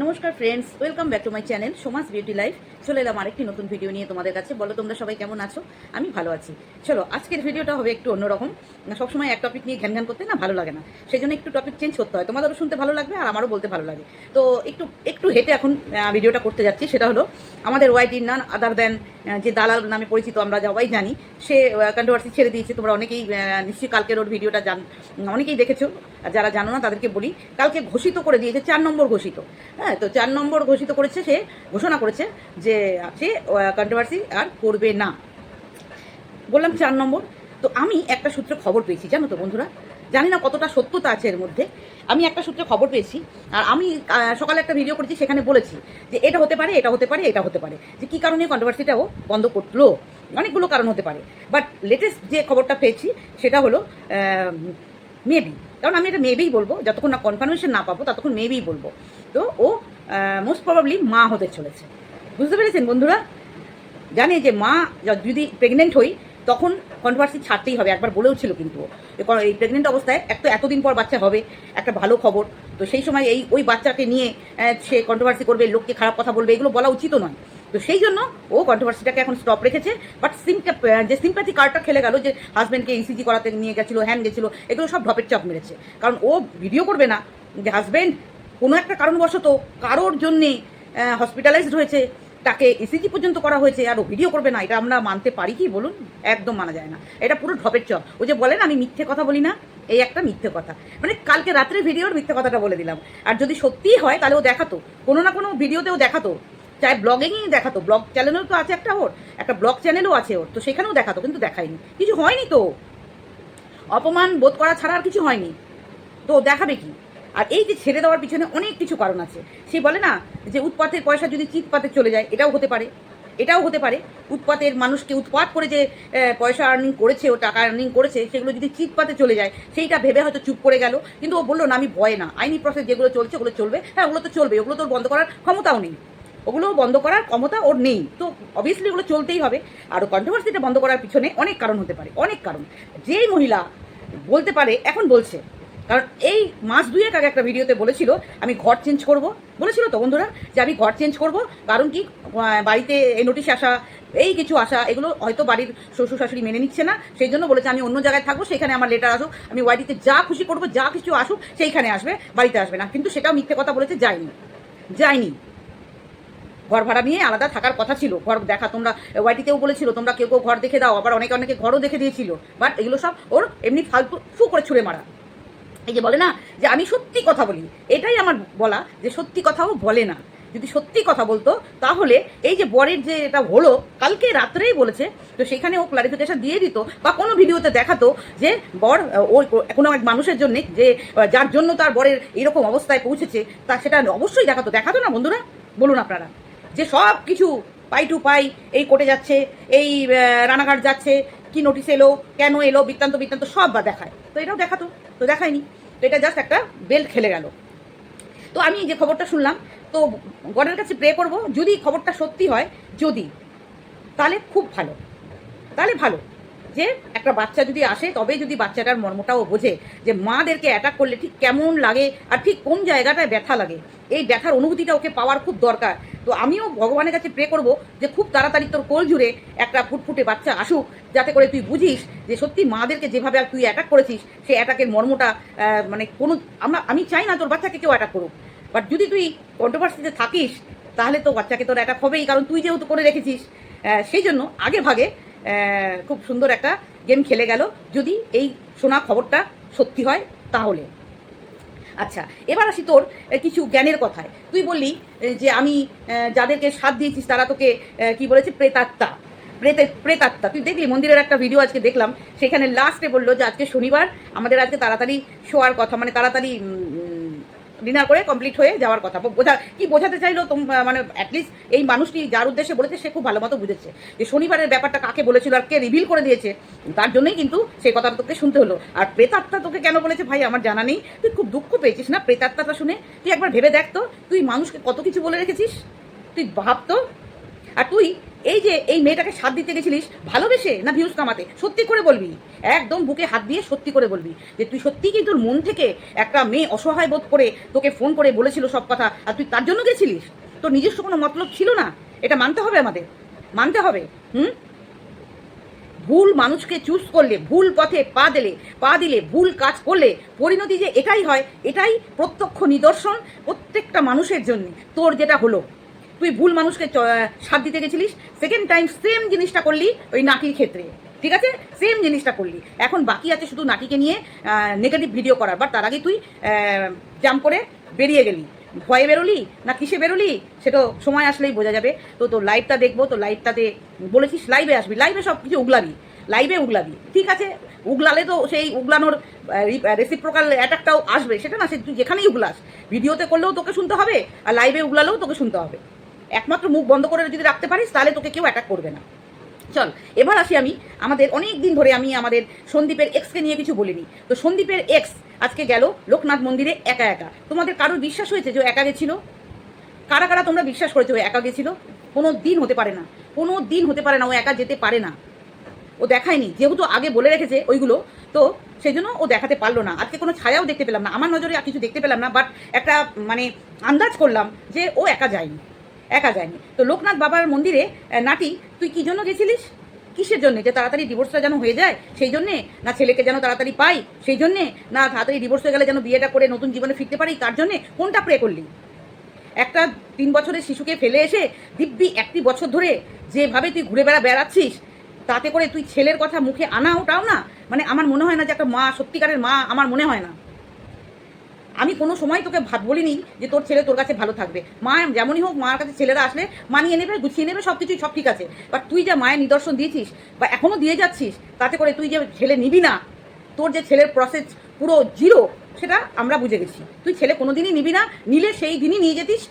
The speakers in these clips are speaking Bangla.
নমস্কার friends welcome back to my channel Soma's beauty life চলে এলাম আরেকটি নতুন ভিডিও নিয়ে তোমাদের কাছে। বলো, তোমরা সবাই কেমন আছো? আমি ভালো আছি। চলো, আজকের ভিডিওটা হবে একটু অন্যরকম। সবসময় এক টপিক নিয়ে ঘ্যান ঘ্যান করতে না ভালো লাগে না। সেই জন্য একটু টপিক চেঞ্জ করতে হয়। তোমাদেরও শুনতে ভালো লাগবে আর আমারও বলতে ভালো লাগে। তো একটু একটু হেঁটে এখন ভিডিওটা করতে যাচ্ছি। সেটা হলো, আমাদের ওয়াইটি নান আদার দেন যে দালাল নামে পরিচিত আমরা সবাই জানি। সে কন্ট্রোভার্সি ছেড়ে দিয়েছে। তোমরা অনেকেই নিশ্চয়ই কালকের ওর ভিডিওটা জান, অনেকেই দেখেছ। আর যারা জানো না, তাদেরকে বলি, কালকে ঘোষিত করে দিয়েছে, চার নম্বর ঘোষিত। হ্যাঁ তো চার নম্বর ঘোষিত করেছে সে, ঘোষণা করেছে যে সে কন্ট্রোভার্সি আর করবে না। বললাম চার নম্বর। তো আমি একটা সূত্রে খবর পেয়েছি, জানো তো বন্ধুরা? জানি না কতটা সত্যতা আছে এর মধ্যে। আমি একটা সূত্রে খবর পেয়েছি, আর আমি সকালে একটা ভিডিও করেছি, সেখানে বলেছি যে এটা হতে পারে, এটা হতে পারে, এটা হতে পারে। যে কী কারণে কন্ট্রোভার্সিটাও বন্ধ করল? অনেকগুলো কারণ হতে পারে। বাট লেটেস্ট যে খবরটা পেয়েছি, সেটা হলো মেবি কারণ আমি এটা মেবেই বলব, যতক্ষণ না কনফার্মেশন না পাবো, ততক্ষণ মেবেই বলব। তো ও মোস্ট প্রবাবলি মা হতে চলেছে। বুঝতে পেরেছেন বন্ধুরা? জানে যে মা যদি প্রেগনেন্ট হই তখন কন্ট্রোভার্সি ছাড়তেই হবে, একবার বলেও ছিল কিন্তু। এই প্রেগনেন্ট অবস্থায় এক তো এতদিন পর বাচ্চা হবে, একটা ভালো খবর। তো সেই সময় এই, ওই বাচ্চাকে নিয়ে সে কন্ট্রোভার্সি করবে, লোককে খারাপ কথা বলবে, এগুলো বলা উচিত নয়। তো সেই জন্য ও কন্ট্রোভার্সিটাকে এখন স্টপ রেখেছে। বাট সিমটা যে সিম্প্যাথি কার্ডটা খেলে গেল, যে হাজব্যান্ডকে ইসিজি করাতে নিয়ে গেছিল হ্যান গেছিল, এগুলো সব ঢপের চাপ মেরেছে। কারণ ও ভিডিও করবে না যে হাজব্যান্ড কোনো একটা কারণবশত কারোর জন্যে হসপিটালাইজড হয়েছে। তাকে ইসিজি পর্যন্ত করা হয়েছে, আর ও ভিডিও করবে না, এটা আমরা মানতে পারি কি বলুন? একদম মানা যায় না। এটা পুরো ঢপের চপ ও যে বলেন আমি মিথ্যে কথা বলি না, এই একটা মিথ্যে কথা। মানে কালকে রাত্রে ভিডিওর মিথ্যে কথাটা বলে দিলাম। আর যদি সত্যিই হয়, তাহলে ও দেখাতো। কোনো না কোনো ভিডিওতেও দেখাতো। চাই ব্লগিংই দেখাতো। ব্লগ চ্যানেলও তো আছে একটা ওর। একটা ব্লগ চ্যানেলও আছে ওর। তো সেখানেও দেখাতো, কিন্তু দেখায়নি। কিছু হয়নি তো? অপমান বোধ করা ছাড়া আর কিছু হয়নি। তো দেখাবে কি? আর এই যে ছেড়ে দেওয়ার পিছনে অনেক কিছু কারণ আছে। সে বলে না যে উৎপাতের পয়সা যদি চিৎপাতে চলে যায়, এটাও হতে পারে। এটাও হতে পারে। উৎপাতের মানুষকে উৎপাত করে যে পয়সা আর্নিং করেছে ও টাকা আর্নিং করেছে, সেগুলো যদি চিৎপাতে চলে যায়, সেইটা ভেবে হয়তো চুপ করে গেল। কিন্তু ও বলল না, আমি ভয় না। আইনি প্রসেস যেগুলো চলছে, ওগুলো চলবে। হ্যাঁ ওগুলো তো চলবে, ওগুলো তো বন্ধ করার ক্ষমতাও নেই। ওগুলো বন্ধ করার ক্ষমতা ওর নেই। তো অবভিয়াসলি ওগুলো চলতেই হবে। আর কন্ট্রোভার্সিটা বন্ধ করার পিছনে অনেক কারণ হতে পারে, অনেক কারণ। যেই মহিলা বলতে পারে, এখন বলছে কারণ এই মাস দুয়েক আগে একটা ভিডিওতে বলেছিল, আমি ঘর চেঞ্জ করব। বলেছিল তো বন্ধুরা যে আমি ঘর চেঞ্জ করব, কারণ কি বাড়িতে এই নোটিশ আসা, এই কিছু আসা, এগুলো হয়তো বাড়ির শ্বশুর শাশুড়ি মেনে নিচ্ছে না। সেই জন্য বলেছে, আমি অন্য জায়গায় থাকব, সেখানে আমার লেটার আসুক, আমি ওয়াইটিতে যা খুশি করব, যা কিছু আসুক, সেইখানে আসবে, বাড়িতে আসবে না। কিন্তু সেটাও মিথ্যে কথা বলেছে, যায়নি। যায়নি। ঘর ভাড়া নিয়ে আলাদা থাকার কথা ছিল। ঘর দেখা, তোমরা ওয়াইটিতেও বলেছিল, তোমরা কেউ কেউ ঘর দেখে দাও, আবার অনেকে অনেকে ঘরও দেখে দিয়েছিল। বাট এগুলো সব ওর এমনি ফালতু, ফু করে ছুঁড়ে মারা। এই যে বলে না যে আমি সত্যি কথা বলি, এটাই আমার বলা যে সত্যি কথাও বলে না। যদি সত্যি কথা বলতো, তাহলে এই যে বরের যে এটা হলো, কালকে রাত্রেই বলেছে, তো সেখানে ও ক্লারিফিকেশন দিয়ে দিত বা কোনো ভিডিওতে দেখাতো যে বর ওই কোনো এক মানুষের জন্য যে, যার জন্য তার বরের এইরকম অবস্থায় পৌঁছেছে, তা সেটা অবশ্যই দেখাতো। দেখাতো না বন্ধুরা? বলুন আপনারা। যে সব কিছু পাই টু পাই, এই কোর্টে যাচ্ছে, এই রানাঘাট যাচ্ছে, কি নোটিশ এলো, কেন এলো, বৃত্তান্ত বৃত্তান্ত, সব বা দেখায়। তো এটাও দেখাতো। তো দেখায়নি। তো এটা জাস্ট একটা বেল্ট খেলে গেল। তো আমি যে খবরটা শুনলাম, তো গডের কাছে প্রে করব, যদি খবরটা সত্যি হয়, যদি, তাহলে খুব ভালো। তাহলে ভালো। যে একটা বাচ্চা যদি আসে তবে যদি বাচ্চাটার মর্মটাও বোঝে যে মাদেরকে অ্যাটাক করলে ঠিক কেমন লাগে আর ঠিক কোন জায়গাটায় ব্যথা লাগে। এই ব্যথার অনুভূতিটা ওকে পাওয়ার খুব দরকার। তো আমিও ভগবানের কাছে প্রে করব যে খুব তাড়াতাড়ি তোর কোল জুড়ে একটা ফুটফুটে বাচ্চা আসুক, যাতে করে তুই বুঝিস যে সত্যি মাদেরকে যেভাবে আর তুই অ্যাটাক করেছিস সেই অ্যাটাকের মর্মটা মানে কোনো আমরা আমি চাই না তোর বাচ্চাকে কেউ অ্যাটাক করুক। বাট যদি তুই কন্ট্রোভার্সিতে থাকিস, তাহলে তো বাচ্চাকে তোর অ্যাটাক হবেই, কারণ তুই যেহেতু করে রেখেছিস। সেই জন্য আগে ভাগে খুব সুন্দর একটা গেম খেলে গেল। যদি এই শোনা খবরটা সত্যি হয়, তাহলে। আচ্ছা এবার আসি তোর কিছু জ্ঞানের কথায়। তুই বললি যে আমি যাদেরকে সাথ দিয়েছিস, তারা তোকে কি বলেছে? প্রেতাত্মা। প্রেতে, প্রেতাত্মা। তুই দেখলি, মন্দিরের একটা ভিডিও আজকে দেখলাম, সেখানে লাস্টে বলল যে, আজকে শনিবার, আমাদের আজকে তাড়াতাড়ি শোয়ার কথা মানে তাড়াতাড়ি ডিনার করে কমপ্লিট হয়ে যাওয়ার কথা। বোঝা কি বোঝাতে চাইলো মানে অ্যাটলিস্ট এই মানুষটি যার উদ্দেশ্যে বলেছে, সে খুব ভালো মতো বুঝেছে। যে শনিবারের ব্যাপারটা কাকে বলেছিল আর কে রিভিল করে দিয়েছে, তার জন্যই কিন্তু সেই কথাটা তোকে শুনতে হলো। আর প্রেতাত্মা তোকে কেন বলেছে ভাই, আমার জানা নেই। তুই খুব দুঃখ পেয়েছিস না প্রেতাত্মাটা শুনে? তুই একবার ভেবে দেখ তো, তুই মানুষকে কত কিছু বলে রেখেছিস? তুই ভাব তো আর তুই এই যে এই মেয়েটাকে সাথ দিতে গেছিলিস, ভালোবেসে না ভিউজ কামাতে? সত্যি করে বলবি। একদম বুকে হাত দিয়ে সত্যি করে বলবি যে তুই সত্যি কি তোর মন থেকে একটা মেয়ে অসহায় বোধ করে তোকে ফোন করে বলেছিল সব কথা? আর তুই তার জন্য গেছিলিস? তোর নিজস্ব কোনো মতলব ছিল না? এটা মানতে হবে আমাদের। মানতে হবে, হুম? ভুল মানুষকে চুজ করলে, ভুল পথে পা দিলে পা দিলে, ভুল কাজ করলে পরিণতি যে এটাই হয়, এটাই প্রত্যক্ষ নিদর্শন প্রত্যেকটা মানুষের জন্য। তোর যেটা হলো তুই ভুল মানুষকে সাথ দিতে গেছিলিস? সেকেন্ড টাইম সেম জিনিসটা করলি ওই নাটির ক্ষেত্রে। ঠিক আছে? সেম জিনিসটা করলি। এখন বাকি আছে শুধু নাটিকে নিয়ে নেগেটিভ ভিডিও করার। বাট তার আগে তুই জাম্প করে বেরিয়ে গেলি। ভয়ে বেরোলি না কিসে বেরোলি? সেটা সময় আসলেই বোঝা যাবে। তো তোর লাইভটা দেখব তো লাইভটাতে বলেছিস লাইভে আসবি। লাইভে সব কিছু উগলাবি। লাইভে উগলাবি। ঠিক আছে? উগলালে তো সেই উগলানোর রেসিপ্রোকাল অ্যাটাকটাও আসবে। সেটা না, সে তুই যেখানেই উগলাস। ভিডিওতে করলেও তোকে শুনতে হবে আর লাইভে উগলালেও তোকে শুনতে হবে। একমাত্র মুখ বন্ধ করে যদি রাখতে পারিস, তাহলে তোকে কেউ অ্যাটাক করবে না। চল, এবার আসি আমি, আমাদের অনেক দিন ধরে আমি আমাদের সন্দীপের এক্সকে নিয়ে কিছু বলিনি। তো সন্দীপের এক্স আজকে গেল লোকনাথ মন্দিরে একা একা। তোমাদের কারোর বিশ্বাস হয়েছে যে একা গেছিল? কারা কারা তোমরা বিশ্বাস করেছ একা গেছিল? কোনো দিন হতে পারে না, কোনো দিন হতে পারে না ও একা যেতে পারে না। ও দেখায়নি, যেহেতু আগে বলে রেখেছে ওইগুলো, তো সেই জন্য ও দেখাতে পারল না। আজকে কোনো ছায়াও দেখতে পেলাম না, আমার নজরে কিছু দেখতে পেলাম না বাট একটা মানে আন্দাজ করলাম যে ও একা যায়নি। একা যায়নি। তো লোকনাথ বাবার মন্দিরে নাটি তুই কি জন্য গেছিলিস? কিসের জন্য? যে তাড়াতাড়ি ডিভোর্সটা যেন হয়ে যায়, সেই জন্যে? না ছেলেকে যেন তাড়াতাড়ি পাই, সেই জন্যে? না তাড়াতাড়ি ডিভোর্স হয়ে গেলে যেন বিয়েটা করে নতুন জীবনে ফিরতে পারি, তার জন্যে? কোনটা প্রে করলি? একটা তিন বছরের শিশুকে ফেলে এসে দিব্যি একটি বছর ধরে যেভাবে তুই ঘুরে বেড়া বেড়াচ্ছিস, তাতে করে তুই ছেলের কথা মুখে আনা ওটাও না। মানে আমার মনে হয় না যে একটা মা, সত্যিকারের মা আমার মনে হয় না। আমি কোনো সময় তোকে ভাত বলিনি যে তোর ছেলে তোর কাছে ভালো থাকবে। মা যেমনই হোক, মার কাছে ছেলেরা আসলে মানিয়ে নেবে, গুছিয়ে নেবে সব কিছুই সব ঠিক আছে। বাট তুই যে মায়ের নিদর্শন দিয়েছিস বা এখনও দিয়ে যাচ্ছিস, তাতে করে তুই যে ছেলে নিবি না, তোর যে ছেলের প্রসেস পুরো জিরো সেটা আমরা বুঝে গেছি। তুই ছেলে কোনোদিনই নিবি না, নিলে সেই দিনই নিয়ে যেতিস,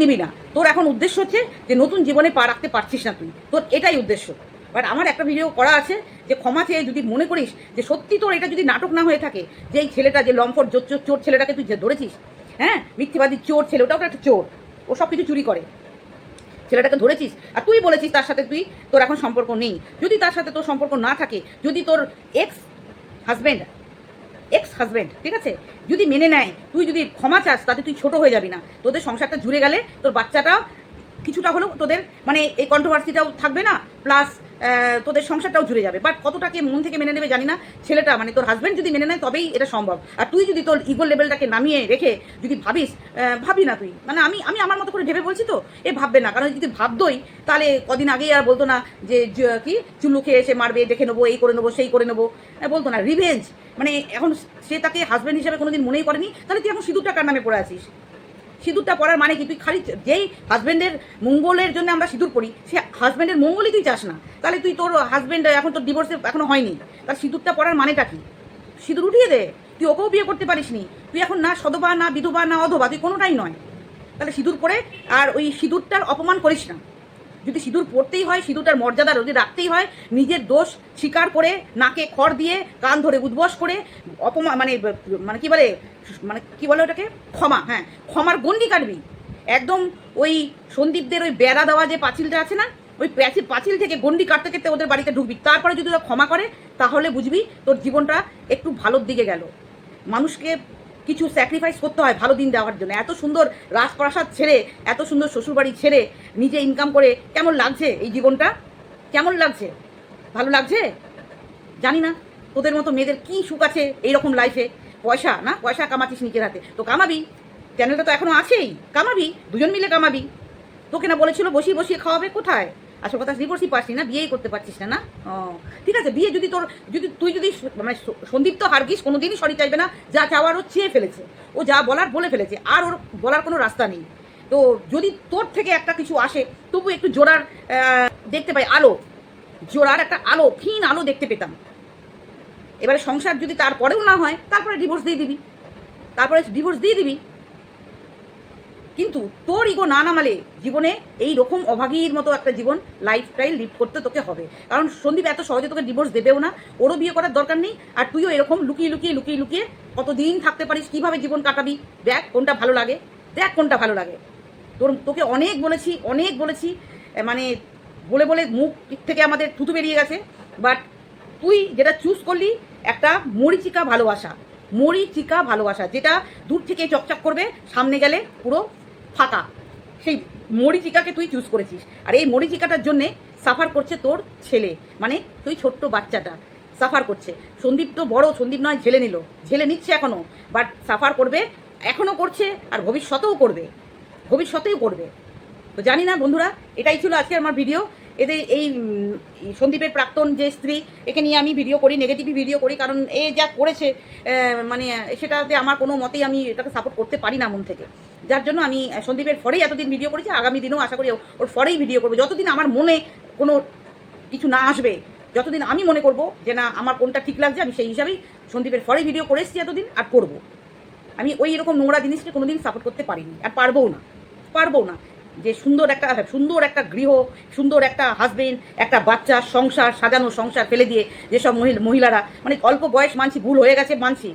নিবি না। তোর এখন উদ্দেশ্য হচ্ছে যে নতুন জীবনে পা রাখতে পারছিস না তুই। তোর এটাই উদ্দেশ্য। বাট আমার একটা ভিডিও করা আছে যে ক্ষমা চেয়ে যদি মনে করিস যে সত্যি তোর এটা যদি নাটক না হয়ে থাকে, যে এই ছেলেটা, যে লম্পট চোর- চোর ছেলেটাকে তুই যে ধরেছিস হ্যাঁ? মিথ্যেবাদী চোর ছেলে, ওটাও একটা চোর। ও সব কিছু চুরি করে। ছেলেটাকে ধরেছিস। আর তুই বলেছিস তার সাথে তুই, তোর এখন সম্পর্ক নেই। যদি তার সাথে তোর সম্পর্ক না থাকে, যদি তোর এক্স হাজব্যান্ড এক্স হাজব্যান্ড ঠিক আছে? যদি মেনে নেয়, তুই যদি ক্ষমা চাস, তাতে তুই ছোট হয়ে যাবি না। তোদের সংসারটা জুড়ে গেলে তোর বাচ্চাটা কিছুটা হলেও তোদের মানে এই কন্ট্রোভার্সিটাও থাকবে না। প্লাস তোদের সংসারটাও জুড়ে যাবে। বাট কতটাকে মন থেকে মেনে নেবে জানি না। ছেলেটা মানে তোর হাজব্যান্ড যদি মেনে নেয়, তবেই এটা সম্ভব। আর তুই যদি তোর ইগোর লেভেলটাকে নামিয়ে রেখে যদি ভাবিস ভাবি না তুই। মানে আমি আমি আমার মতো করে ভেবে বলছি তো, এ ভাববে না। কারণ যদি ভাবতোই, তাহলে কদিন আগেই আর বলতো না যে কি চুলু খেয়ে এসে মারবে দেখে নেব, এই করে নেব, সেই করে নেব। বলতো না রিভেঞ্জ মানে এখন সে তাকে হাজব্যান্ড হিসেবে কোনোদিন মনেই করেনি। তাহলে তুই এখন সিঁদুর টাকার নামে পড়ে আছিস? সিঁদুরটা পরার মানে কি? তুই খালি যেই হাজব্যান্ডের মঙ্গলের জন্য আমরা সিঁদুর পরি, সে হাজব্যান্ডের মঙ্গলই তুই চাস না। তাহলে তুই তোর হাজব্যান্ড এখন তোর ডিভোর্সে এখনও হয়নি। তার সিঁদুরটা পরার মানেটা কি? সিঁদুর উঠিয়ে দে। তুই ওকেও বিয়ে করতে পারিস নি তুই এখন না সদবা, না বিধবা, না অধবা, তুই কোনোটাই নয়। তাহলে সিঁদুর পরে আর ওই সিঁদুরটার অপমান করিস না। যদি সিঁদুর পড়তেই হয়, সিঁদুরটার মর্যাদা যদি রাখতেই হয়, নিজের দোষ স্বীকার করে নাকে খড় দিয়ে কান ধরে উদ্বস করে অপমান মানে মানে কি বলে মানে কি বলে ওটাকে? ক্ষমা হ্যাঁ ক্ষমার গন্ডি কাটবি। একদম ওই সন্দীপদের ওই বেড়া দেওয়া যে পাঁচিলটা আছে না, ওই পাঁচিল পাঁচিল থেকে গন্ডি কাটতে কাটতে ওদের বাড়িতে ঢুকবি। তারপরে যদি ওরা ক্ষমা করে, তাহলে বুঝবি তোর জীবনটা একটু ভালোর দিকে গেল। মানুষকে কিছু স্যাক্রিফাইস করতে হয় ভালো দিন দেওয়ার জন্য। এত সুন্দর রাজপ্রাসাদ ছেড়ে, এত সুন্দর শ্বশুরবাড়ি ছেড়ে নিজে ইনকাম করে, কেমন লাগছে এই জীবনটা? কেমন লাগছে? ভালো লাগছে? জানি না, তোদের মতো মেয়েদের কি সুখ আছে এইরকম লাইফে পয়সা, না? পয়সা কামাচ্ছিস নিজের হাতে। তো কামাবি চ্যানেলটা তো এখনও আছেই। কামাবি, দুজন মিলে কামাবি। তোকে না বলেছিল বসিয়ে বসিয়ে খাওয়াবে, কোথায়? আসল কথা ডিভোর্সই পারছি না, বিয়েই করতে পারছিস না না? ও, ঠিক আছে, বিয়ে যদি তোর, যদি তুই যদি মানে সন্দীপ তো হারগিস, কোনোদিনই সরি চাইবে না, যা চাওয়ার ও চেয়ে ফেলেছে, ও যা বলার বলে ফেলেছে, আর ওর বলার কোনো রাস্তা নেই। তো যদি তোর থেকে একটা কিছু আসে, তবু একটু জোড়ার দেখতে পাই, আলো, জোড়ার একটা আলো, ক্ষীণ আলো দেখতে পেতাম। এবারে সংসার যদি তারপরেও না হয়, তারপরে ডিভোর্স দিয়ে দিবি। তারপরে ডিভোর্স দিয়ে দিবি কিন্তু তোর ইগো না নামালে জীবনে এই রকম অভাগীর মতো একটা জীবন লাইফস্টাইল লিড করতে তোকে হবে। কারণ সন্দীপ এত সহজে তোকে ডিভোর্স দেবেও না, ওরও বিয়ে করার দরকার নেই, আর তুইও এরকম লুকিয়ে লুকিয়ে লুকিয়ে লুকিয়ে কতদিন থাকতে পারিস, কীভাবে জীবন কাটাবি, দেখ কোনটা ভালো লাগে, দেখ কোনটা ভালো লাগে। তোর, তোকে অনেক বলেছি অনেক বলেছি মানে বলে বলে মুখ থেকে আমাদের থুতু বেরিয়ে গেছে বাট তুই যেটা চুজ করলি, একটা মরিচিকা ভালোবাসা মরিচিকা ভালোবাসা, যেটা দূর থেকে চকচক করবে, সামনে গেলে পুরো ফাঁকা। সেই মরিচিকাকে তুই চুজ করেছিস। আর এই মরিচিকাটার জন্যে সাফার করছে তোর ছেলে। মানে তুই ছোট্ট বাচ্চাটা সাফার করছে। সন্দীপ তো বড়, সন্দীপ নয়, ঝেলে নিল। ঝেলে নিচ্ছে এখনও বাট সাফার করবে এখনও করছে আর ভবিষ্যতেও করবে। ভবিষ্যতেও করবে। তো জানি না বন্ধুরা, এটাই ছিল আজকে আমার ভিডিও এদের এই সন্দীপের প্রাক্তন যে স্ত্রী, একে নিয়ে আমি ভিডিও করি নেগেটিভ ভিডিও করি, কারণ এ যা করেছে মানে সেটাতে আমার কোনো মতেই আমি এটাকে সাপোর্ট করতে পারি না মন থেকে। যার জন্য আমি সন্দীপের ফরেই এতদিন ভিডিও করেছি, আগামী দিনেও আশা করি ওর ফরেই ভিডিও করব। যতদিন আমার মনে কোনো কিছু না আসবে, যতদিন আমি মনে করব যে না, আমার কোনটা ঠিক লাগছে, আমি সেই হিসাবেই সন্দীপের ফরেই ভিডিও করে এসেছি এতদিন আর করব। আমি ওই রকম নোংরা জিনিসকে কোনোদিন সাপোর্ট করতে পারিনি, আর পারবও না পারব না। যে সুন্দর একটা সুন্দর একটা গৃহ, সুন্দর একটা হাজবেন্ড একটা বাচ্চা, সংসার, সাজানো সংসার ফেলে দিয়ে যেসব মহিলা, মহিলারা মানে অল্প বয়স মানছি, ভুল হয়ে গেছে মানছি,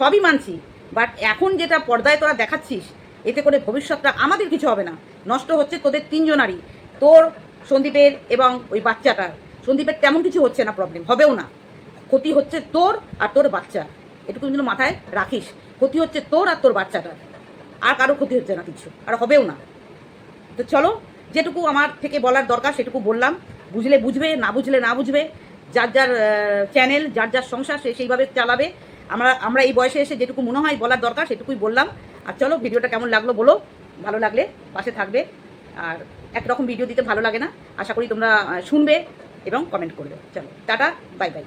সবই মানছি। বাট এখন যেটা পর্দায় তোরা দেখাচ্ছিস এতে করে ভবিষ্যৎটা আমাদের কিছু হবে না। নষ্ট হচ্ছে তোদের তিনজনারই। তোর, সন্দীপের এবং ওই বাচ্চাটার। সন্দীপের তেমন কিছু হচ্ছে না প্রবলেম হবেও না। ক্ষতি হচ্ছে তোর আর তোর বাচ্চা। এটুকু কিন্তু মাথায় রাখিস, ক্ষতি হচ্ছে তোর আর তোর বাচ্চাটার। আর কারও ক্ষতি হচ্ছে না কিছু, আর হবেও না। তো চলো, যেটুকু আমার থেকে বলার দরকার সেটুকু বললাম। বুঝলে বুঝবে, না বুঝলে না বুঝবে। যার যার চ্যানেল যার যার সংসার সে সেইভাবে চালাবে। আমরা আমরা এই বয়সে এসে যেটুকু মনে হয় বলার দরকার সেটুকুই বললাম। আর চলো ভিডিওটা কেমন লাগল বলো? ভালো লাগলে পাশে থাকবে। আর একরকম ভিডিও দিতে ভালো লাগে না। আশা করি তোমরা শুনবে এবং কমেন্ট করবে। চলো, টাটা বাই বাই